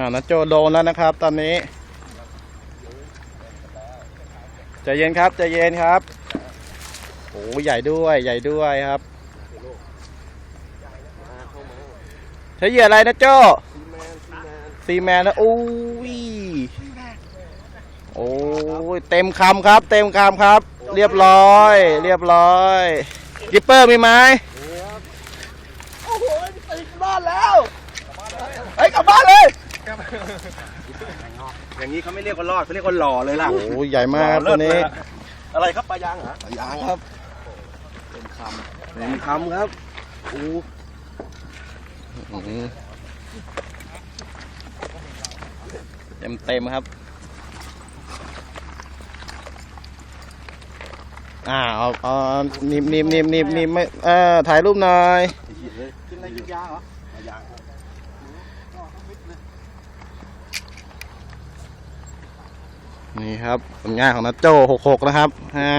อ่านัโจโดนแล้วนะครับ ตอนนี้ใจเย็นครับใจเย็นครับโอ้ใหญ่ด้วยใหญ่ด้วยครับใช้เหยื่ออะไรนะโจซีแมนนะอุ้ยโอ้ยเต็มคำครับ เต็มคำครับ เรียบร้อย เรียบร้อยกิปเปอร์มีไหมโอ้โหไปบ้านแล้วเฮ้ยกลับบ้านเลย อย่างนี้เขาไม่เรียกว่ารอดเขาเรียกว่าหล่อเลยล่ะโอ้ยใหญ่มากครับตัวนี้ อะไรครับปลายางเหรอปลายางครับเป็นคำเป็นคำครับโอ้เต็มเต็มๆครับ อ่าเอาเอานิบนิบนิบนิบนิบไม่เออถ่ายรูปหน่อยกินอะไรกินยางเหรอปลายางครับ นี่ครับผลงานของนัทโจหกหกนะครับอ่า